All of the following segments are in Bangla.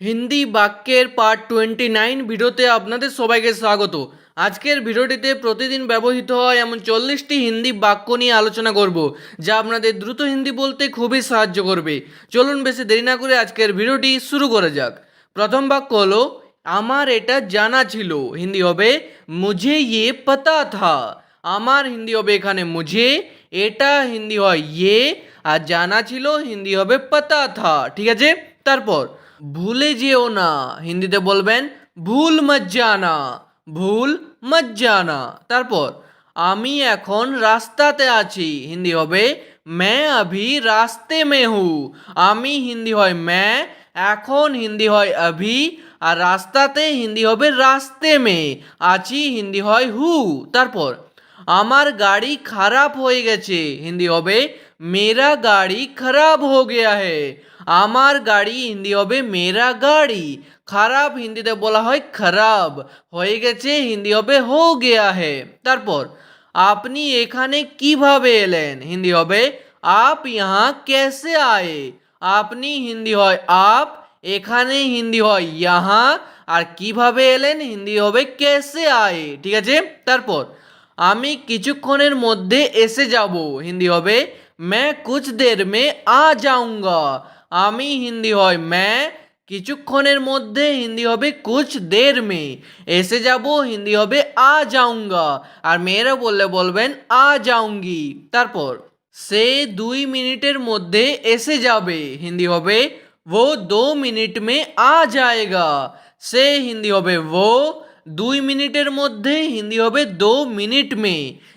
হিন্দি বাক্যের পার্ট টোয়েন্টি নাইন ভিডিওতে আপনাদের সবাইকে স্বাগত। আজকের ভিডিওটিতে প্রতিদিন ব্যবহৃত হয় এমন চল্লিশটি হিন্দি বাক্য নিয়ে আলোচনা করব, যা আপনাদের দ্রুত হিন্দি বলতে খুবই সাহায্য করবে। চলুন বেশি দেরি না করে আজকের ভিডিওটি শুরু করা যাক। প্রথম বাক্য হলো, আমার এটা জানা ছিল। হিন্দি হবে, মুঝে ইয়ে পাতা থা। আমার হিন্দি হবে এখানে, মুঝে। এটা হিন্দি হয় ইয়ে। আর জানা ছিল, হিন্দি হবে, পাতা থা। ঠিক আছে? তারপর ভুলে যেও না হিন্দিতে বলবেন ভুল মত জানা ভুল মত জানা তারপর আমি এখন রাস্তাতে আছি হিন্দি হবে मैं अभी रास्ते में हूँ আমি হিন্দি হয় मैं এখন হিন্দি হয় अभी আর রাস্তাতে হিন্দি হবে রাস্তে মে আছি হিন্দি হয় হু তারপর আমার গাড়ি খারাপ হয়ে গেছে হিন্দি হবে মেরা গাড়ি খারাপ হো গেয়া হে আমার গাড়ি হিন্দি হবে মেরা গাড়ি খারাপ হিন্দিতে বলা হয় খারাপ হয়ে গেছে হিন্দি হবে হো গেয়া হে তারপর আপনি এখানে কিভাবে এলেন হিন্দি হবে আপ ইহা কেসে আয়ে আপনি হিন্দি হয় আপ এখানে হিন্দি হয় ইহা আর কিভাবে এলেন হিন্দি হবে কেসে আয়ে ঠিক আছে তারপর আমি কিছুক্ষণের মধ্যে এসে যাব হিন্দি হবে मैं कुछ देर में आ जाऊंगा আমি হিন্দি হয় मैं কিছুক্ষণের মধ্যে হিন্দি হবে কুছ দের মে এসে যাব হিন্দি হবে আ যাউঙ্গা আর মেয়েরা বললে বলবেন আ যাউঙ্গি তারপর সে দুই মিনিটের মধ্যে এসে যাবে হিন্দি হবে वो दो मिनट में आ जाएगा সে হিন্দি হবে वो দুই মিনিটের মধ্যে হিন্দি হবে দো মিনিট মে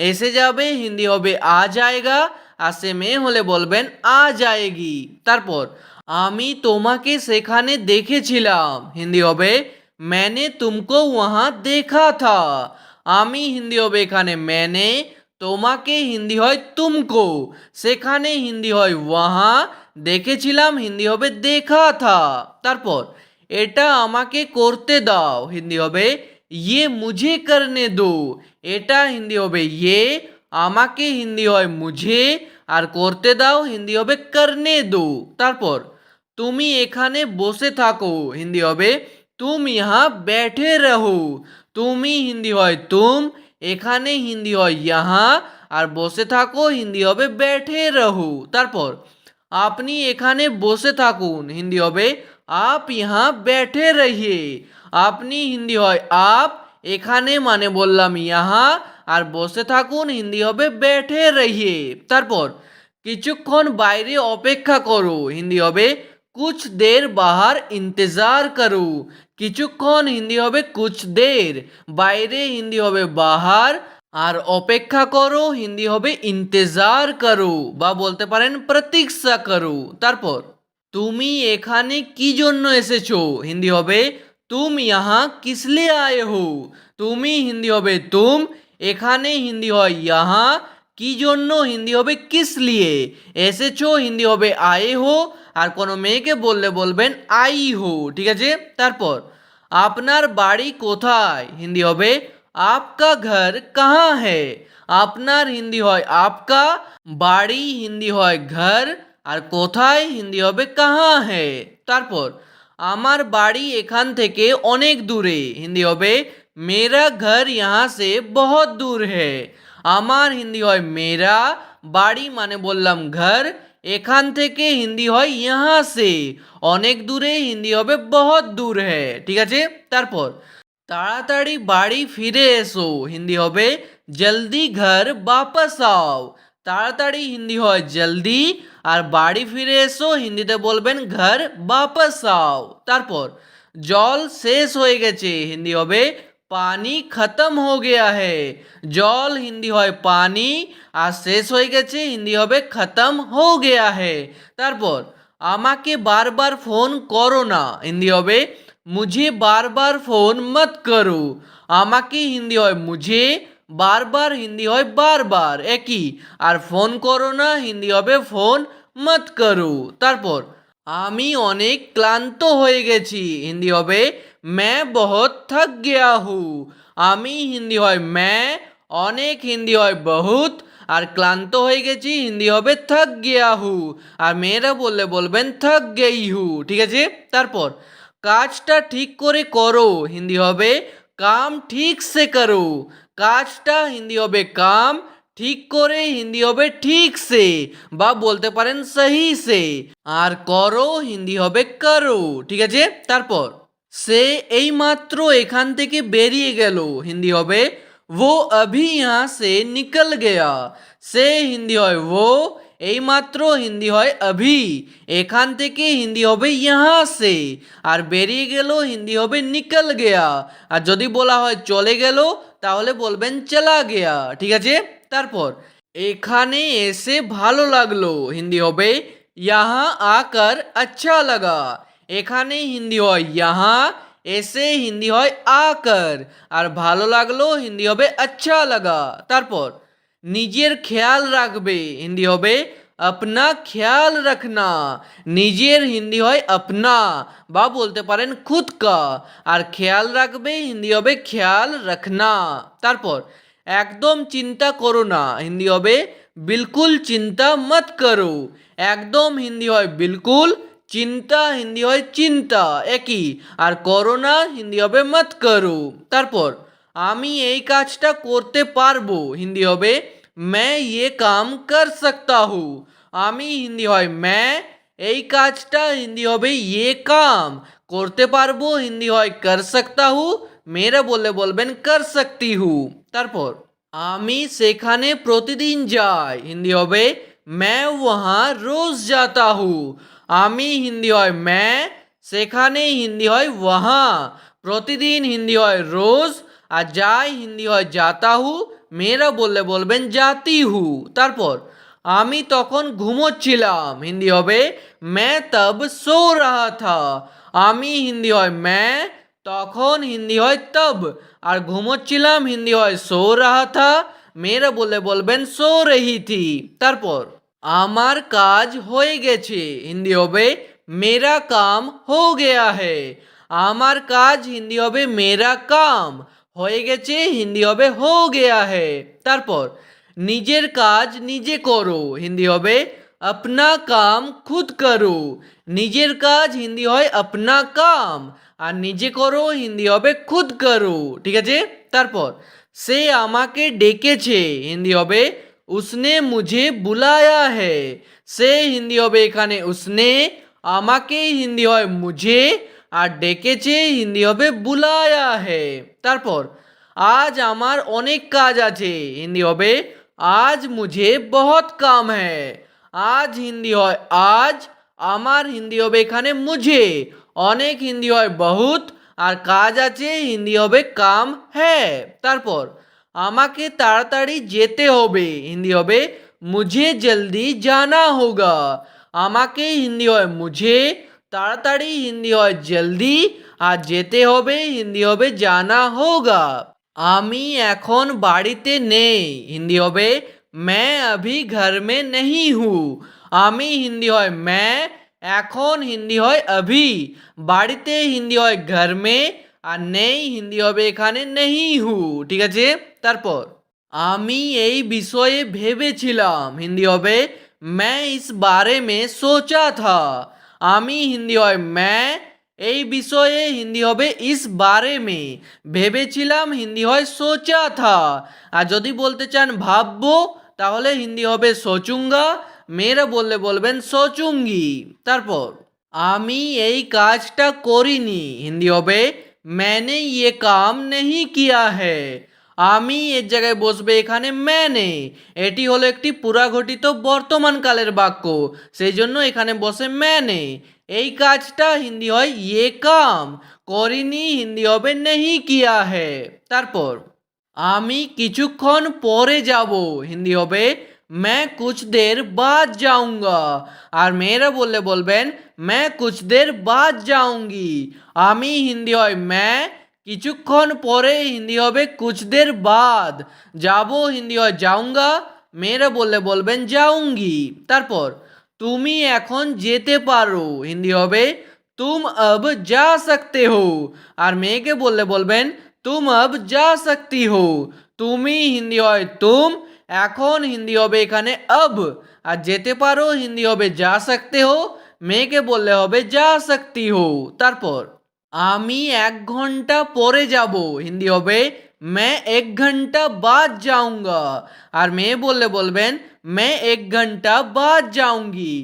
এসে যাবে হিন্দি হবে আ যায়গা আসে মেয়ে হলে বলবেন, আ যায়গি। তারপর, আমি তোমাকে সেখানে দেখেছিলাম। হিন্দি হবে ম্যানে তুমকো ওয়াহা দেখা থা আমি হিন্দি হবে এখানে ম্যানে তোমাকে হিন্দি হয় তুমকো। সেখানে হিন্দি হয়, ওয়াহা, দেখেছিলাম। হিন্দি হবে, দেখা থা। তারপর, এটা আমাকে করতে দাও। হিন্দি হবে ইয়ে মুঝে করনে দো। এটা হিন্দি হবে ইয়ে আমাকে হিন্দি হয় মুঝে, আর করতে দাও হিন্দি হবে করনে দো। তারপর, তুমি এখানে বসে থাকো হিন্দি হবে, তুম ইহা ব্যাঠে রহো। তুমি হিন্দি হয়, তুম। এখানে হিন্দি হয় ইহা আর বসে থাকো হিন্দি হবে, ব্যাঠে রহো। তারপর, আপনি এখানে বসে থাকুন। হিন্দি হবে, আপ ইহা ব্যাঠে রহিয়ে। আপনি হিন্দি হয়, আপ। এখানে মানে বললাম ইয়াহা, আর বসে থাকুন, হিন্দি হবে ব্যাঠে রহিয়ে তারপর, কিছুক্ষণ বাইরে অপেক্ষা করো, হিন্দি হবে কুছ দের বাহার ইন্তজার করো। কিছুক্ষণ হিন্দি হবে কুছ দের, বাইরে হিন্দি হবে বাহার, আর অপেক্ষা করো, হিন্দি হবে ইন্তজার করো, বা বলতে পারেন প্রতীক্ষা করো। তারপর, তুমি এখানে কি জন্য এসেছ? হিন্দি হবে তুম ইহা কিসলে আয়ে হো তুমি হিন্দি হবে তুম এখানে হিন্দি হয় ইহা কি জন্য হিন্দি হবে কিস এসেছ হিন্দি হবে আয়ে হো আর কোনো মেয়েকে বললে বলবেন আই হো ঠিক আছে তারপর আপনার বাড়ি কোথায় হিন্দি হবে আপকা ঘর কাহা হ্যায় আপনার হিন্দি হয় আপকা বাড়ি হিন্দি হয় ঘর আর কোথায় হিন্দি হবে কাহা হ্যায় তারপর আমার বাড়ি এখান থেকে অনেক দূরে। হিন্দি হবে, মেরা ঘর ইহা সে বহুত দূর হ্যায়। আমার হিন্দি হয়, মেরা বাড়ি মানে বললাম ঘর, এখান থেকে হিন্দি হয়, ইহা সে। অনেক দূরে হিন্দি হবে, বহুত দূর হ্যায়। ঠিক আছে? তারপর, তাড়াতাড়ি বাড়ি ফিরে এসো। হিন্দি হবে, জলদি ঘর বাপস আও। তাড়াতাড়ি হিন্দি হয়, জলদি। আর বাড়ি ফিরে এসো, হিন্দিতে বলবেন, ঘর বাপস আও। তারপর, জল শেষ হয়ে গেছে, হিন্দি হবে, পানি খতম হো গেয়া হে। জল হিন্দি হয়, পানি। আর শেষ হয়ে গেছে, হিন্দি হবে, খতম হো গেয়া হে। তারপর, আমাকে বারবার ফোন করো না। হিন্দি হবে, মুঝে বারবার ফোন মত করো। আমাকে হিন্দি হয়, মুঝে বারবার হিন্দি হয় বারবার, একই। আর ফোন করো না, হিন্দি হবে ফোন মত করো। তারপর, আমি অনেক ক্লান্ত হয়ে গেছি। হিন্দি হবে ম্যা বহুত থক গিয়া হু আমি হিন্দি হয় ম্যা অনেক হিন্দি হয় বহুত আর ক্লান্ত হয়ে গেছি, হিন্দি হবে থক গিয়া হু আর মেয়েরা বললে, বলবেন থক গেই হু ঠিক আছে? তারপর, কাজটা ঠিক করে করো। হিন্দি হবে, কাম ঠিক সে করো। কাজটা হিন্দি হবে কাম ঠিক করে হিন্দি হবে ঠিক সে বা বলতে পারেন সহি সে আর করো হিন্দি হবে করো ঠিক আছে তারপর সে এইমাত্র এখান থেকে বেরিয়ে গেল হিন্দি হবে वो अभी यहाँ से निकल गया সে হিন্দি হয় ও এইমাত্র হিন্দি হয় অভি। এখান থেকে হিন্দি হবে ইহা সে। আর বেরিয়ে গেল, হিন্দি হবে নিকল গেয়া। আর যদি বলা হয় চলে গেল, তাহলে বলবেন চলা গেয়া। ঠিক আছে? তারপর, এখানে এসে ভালো লাগল। হিন্দি হবে ইহা আকার আচ্ছা লাগা। এখানে হিন্দি হয় ইহা, এসে হিন্দি হয় আকার। আর ভালো লাগল, হিন্দি হবে আচ্ছা লাগা। তারপর নিজের খেয়াল রাখবে। হিন্দি হবে আপনা খেয়াল রাখনা। নিজের হিন্দি হয় আপনা বা বলতে পারেন খুদ কা। আর খেয়াল রাখবে, হিন্দি হবে খেয়াল রাখনা। তারপর, একদম চিন্তা করো না। হিন্দি হবে বিলকুল চিন্তা মত করো। একদম হিন্দি হয় বিলকুল চিন্তা, হিন্দি হয় চিন্তা, একই। আর করোনা হিন্দি হবে মত করো। তারপর আমি এই কাজটা করতে পারবো হিন্দি হবে मैं ये काम कर सकता हूँ আমি হিন্দি হয় मैं এই কাজটা হিন্দি হবে ये काम করতে পারবো হিন্দি হয় कर सकता हूँ মেয়েরা বললে বলবেন कर सकती हूँ তারপর আমি সেখানে প্রতিদিন যাই হিন্দি হবে मैं वहाँ रोज जाता हूँ আমি হিন্দি হয় मैं সেখানে হিন্দি হয় वहाँ প্রতিদিন হিন্দি হয় রোজ আর যাই হিন্দি হয় জাতাহু, মেয়েরা বললে বলবেন জাতিহু। তারপর, আমি তখন ঘুমোচ্ছিলাম। হিন্দি হবে মে তব সো রাহা থা। আমি হিন্দি হয় মে, তখন হিন্দি হয় তব। আর ঘুমোচ্ছিলাম, হিন্দি হয় সো রাহা থা। মেয়েরা বলে বলবেন সো রেহি থি। তারপর, আমার কাজ হয়ে গেছে। হিন্দি হবে মেরা কাম হো গেয়া হে। আমার কাজ হিন্দি হবে মেরা কাম। হয়ে গেছে, হিন্দি হবে হো গেয়া হে। তারপর, নিজের কাজ নিজে করো, হিন্দি হবে আপনা কাম খুদ করো। নিজের কাজ হিন্দি হয় আপনা কাম, আর নিজে করো, হিন্দি হবে খুদ করো। ঠিক আছে? তারপর, সে আমাকে ডেকেছে, হিন্দি হবে উসনে মুঝে বুলায়া হে। সে হিন্দি হবে এখানে উসনে আমাকে হিন্দি হয় মুঝে আর ডেকেছে হিন্দি হবে বুলায়া হে। তারপর, আজ আমার অনেক কাজ আছে। হিন্দি হবে, আজ মুঝে বহুত কাম হ্যায় আজ হিন্দি হয়, আজ আমার হিন্দি হবে এখানে মুঝে। অনেক হিন্দি হয়, বহুত। আর কাজ আছে, হিন্দি হবে, কাম হ্যাঁ। তারপর, আমাকে তাড়াতাড়ি যেতে হবে। হিন্দি হবে, মুঝে জলদি জানা হোগা। আমাকে হিন্দি হয়, মুঝে তাড়াতাড়ি হিন্দি হয় জলদি আর যেতে হবে হিন্দি হবে জানা হোগা আমি এখন বাড়িতে নেই হিন্দি হবে मैं अभी घर में नहीं हूँ আমি হিন্দি হয় मैं এখন হিন্দি হয় अभी বাড়িতে হিন্দি হয় घर में আর নেই হিন্দি হবে এখানে নেহি হু ঠিক আছে তারপর আমি এই বিষয়ে ভেবেছিলাম হিন্দি হবে मैं इस बारे में सोचा था আমি হিন্দি হয় मैं এই বিষয়ে হিন্দি হবে ইস বারে মে ভেবেছিলাম হিন্দি হয় সোচা থা আর যদি বলতে চান ভাববো তাহলে হিন্দি হবে সোচুঙ্গা মেয়েরা বললে বলবেন সোচুঙ্গি তারপর আমি এই কাজটা করিনি হিন্দি হবে मैंने ये काम नहीं किया है আমি এর জায়গায় বসবে এখানে ম্যানে এটি হলো একটি পুরাঘটিত বর্তমানকালের বাক্য সেই জন্য এখানে বসে ম্যানে এই কাজটা হিন্দি হয় ইয়ে কাম করিনি হিন্দি হবে নেহি কিয়া হে তারপর আমি কিছুক্ষণ পরে যাব হিন্দি হবে मैं कुछ देर बाद जाऊंगा আর মেয়েরা বললে বলবেন मैं कुछ देर बाद जाऊंगी আমি হিন্দি হয় मैं কিছুক্ষণ পরে হিন্দি হবে কুছ দের বাদ। যাব হিন্দি হয় যাউঙ্গা মেয়েরা বললে বলবেন যাউঙ্গি তারপর, তুমি এখন যেতে পারো। হিন্দি হবে, তুম আব যা সকতে হো। আর মেয়েকে বললে বলবেন, তুম আব যা সকতি হো। তুমি হিন্দি হয়, তুম। এখন হিন্দি হবে এখানে, আব। আর যেতে পারো হিন্দি হবে, যা সকতে হো। মেয়েকে বললে হবে, যা সকতি হো। তারপর আমি এক ঘন্টা পরে যাব হিন্দি হবে मैं एक घंटा बाद जाऊंगा আর মেয়ে বললে বলবেন मैं एक घंटा बाद जाऊंगी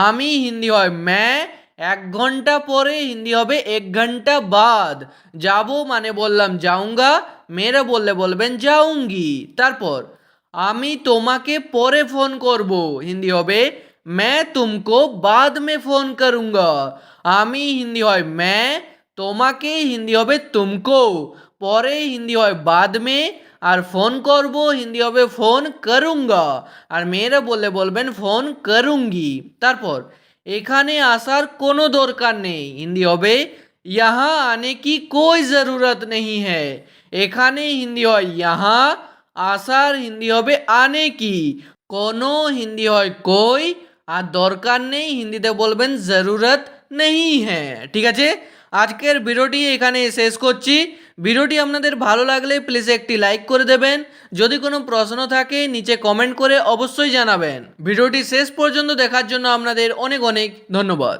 আমি হিন্দি হয় मैं এক ঘন্টা পরে হিন্দি হবে এক ঘন্টা বাদ যাব মানে বললাম যাউঙ্গা মেয়েরা বললে বলবেন যাউঙ্গি তারপর আমি তোমাকে পরে ফোন করব হিন্দি হবে मैं तुमको बाद में फोन करूंगा আমি হিন্দি হয় मैं তোমাকে হিন্দি হবে তুমকো পরে হিন্দি হয় বাদ মে আর ফোন করব হিন্দি হবে ফোন করুঙ্গা আর মেয়েরা বললে বলবেন ফোন করুঙ্গি তারপর এখানে আসার কোনো দরকার নেই হিন্দি হবে यहाँ आने की कोई ज़रूरत नहीं है এখানে হিন্দি হয় यहाँ আসার হিন্দি হবে আনে কি কোনো হিন্দি হয় কই আর দরকার নেই হিন্দিতে বলবেন জরুরত নেই হ্যাঁ ঠিক আছে আজকের ভিডিওটি এখানে শেষ করছি। ভিডিওটি আপনাদের ভালো লাগলে প্লিজ একটি লাইক করে দেবেন। যদি কোনো প্রশ্ন থাকে, নিচে কমেন্ট করে অবশ্যই জানাবেন। ভিডিওটি শেষ পর্যন্ত দেখার জন্য আপনাদের অনেক অনেক ধন্যবাদ।